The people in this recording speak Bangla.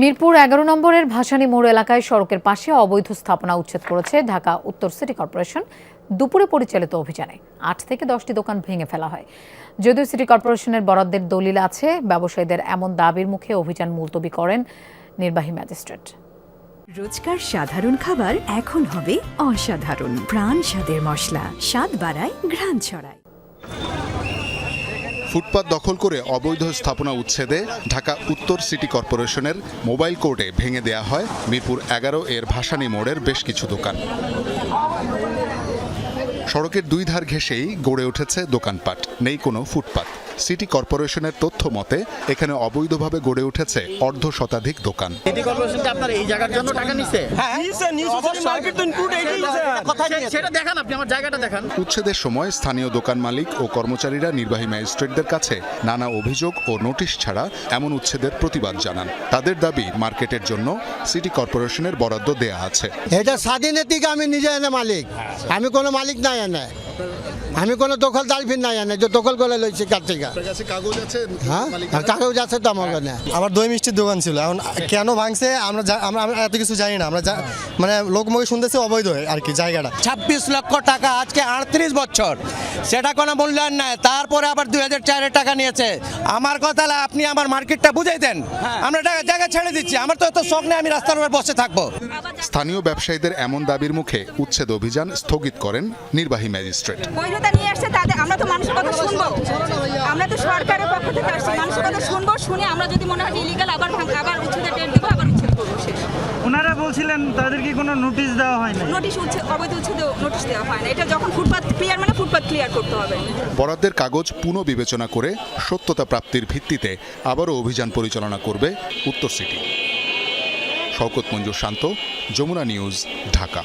মিরপুর এগারো নম্বরের ভাসানী মোড় এলাকায় সড়কের পাশে অবৈধ স্থাপনা উচ্ছেদ করেছে ঢাকা উত্তর সিটি কর্পোরেশন দুপুরে পরিচালিত অভিযানে। আট থেকে দশটি দোকান ভেঙে ফেলা হয়। যদিও সিটি কর্পোরেশনের বরাদ্দের দলিল আছে, ব্যবসায়ীদের এমন দাবির মুখে অভিযান মুলতবি করেন নির্বাহী ম্যাজিস্ট্রেট। রোজকার সাধারণ খাবার এখন হবে অসাধারণ। প্রাণ স্বাদের মশলা, স্বাদ বাড়ায় ঘ্রাণ ছড়ায়। ফুটপাত দখল করে অবৈধ স্থাপনা উচ্ছেদে ঢাকা উত্তর সিটি কর্পোরেশনের মোবাইল কোর্টে ভেঙে দেয়া হয় মিরপুর এগারো এর ভাসানী মোড়ের বেশ কিছু দোকান। সড়কের দুই ধার ঘেঁষেই গড়ে উঠেছে দোকানপাট, নেই কোনো ফুটপাত। সিটি কর্পোরেশনের তথ্য মতে এখানে অবৈধভাবে গড়ে উঠেছে অর্ধ শতাধিক দোকান। সিটি কর্পোরেশনটা আপনার এই জায়গার জন্য টাকা কোথায় নিয়েছে? সেটা দেখান আপনি আমার জায়গাটা দেখান। উচ্ছেদের সময় স্থানীয় দোকান মালিক ও কর্মচারীরা নির্বাহী ম্যাজিস্ট্রেটদের কাছে নানা অভিযোগ ও নোটিশ ছাড়া এমন উচ্ছেদের প্রতিবাদ জানান। তাদের দাবি মার্কেটের জন্য সিটি কর্পোরেশনের বরাদ্দ দেয়া আছে। এটা স্বাধীনের থেকে আমি নিজে এনে মালিক। আমি কোনো মালিক নাই এনে। আমি কোনো দখলদার ফির নাই এনে যে দখল করে লইছি কার থেকে? কাগজ আছে হ্যাঁ? আর কাগজ আছে তো আমার কাছে। আমার দই মিষ্টির দোকান ছিল। এখন কেন ভাঙছে আমরা আমরা আমরা এত কিছু জানি না। আমরা মানে লোকমুখে শুনতেছি অবৈধ আর কি জায়গাটা। ছাব্বিশ লক্ষ টাকা আজকে আটত্রিশ বছর। সেটা কোনো মূল্যায়ন নাই। তারপরে আবার দুই হাজার চারের টাকা নিয়েছে। আমার কথা আপনি আমার মার্কেটটা বুঝাই দেন। আমরা টাকা জায়গা ছেড়ে দিচ্ছি। আমার তো এত শখ নেই আমি রাস্তার উপরে বসে থাকব। স্থানীয় ব্যবসায়ীদের এমন দাবির মুখে উচ্ছেদ অভিযান স্থগিত করেন নির্বাহী ম্যাজিস্ট্রেট। বৈধতা নিয়ে আসছে তাদের আমরা তো মানুষের কথা শুনব। আমরা তো সরকারের পক্ষ থেকে আসছি মানুষের কথা শুনব শুনে আমরা যদি মনে হয় ইলিগাল আবার আবার উচ্ছেদের ডেট দেবো আবার উচ্ছেদ করব ওনারা বলছিলেন তাদের কি কোনো নোটিশ দেওয়া হয় না নোটিশ উচ্ছেদ অবৈধ উচ্ছেদ নোটিশ দেওয়া হয় না। এটা যখন ফুটপাথ ক্লিয়ার মানে ফুটপাথ ক্লিয়ার করতে হবে। বরাদ্দের কাগজ পুনঃ বিবেচনা করে সত্যতা প্রাপ্তির ভিত্তিতে আবারও অভিযান পরিচালনা করবে উত্তর সিটি। শওকত মঞ্জুর শান্ত যমুনা নিউজ ঢাকা।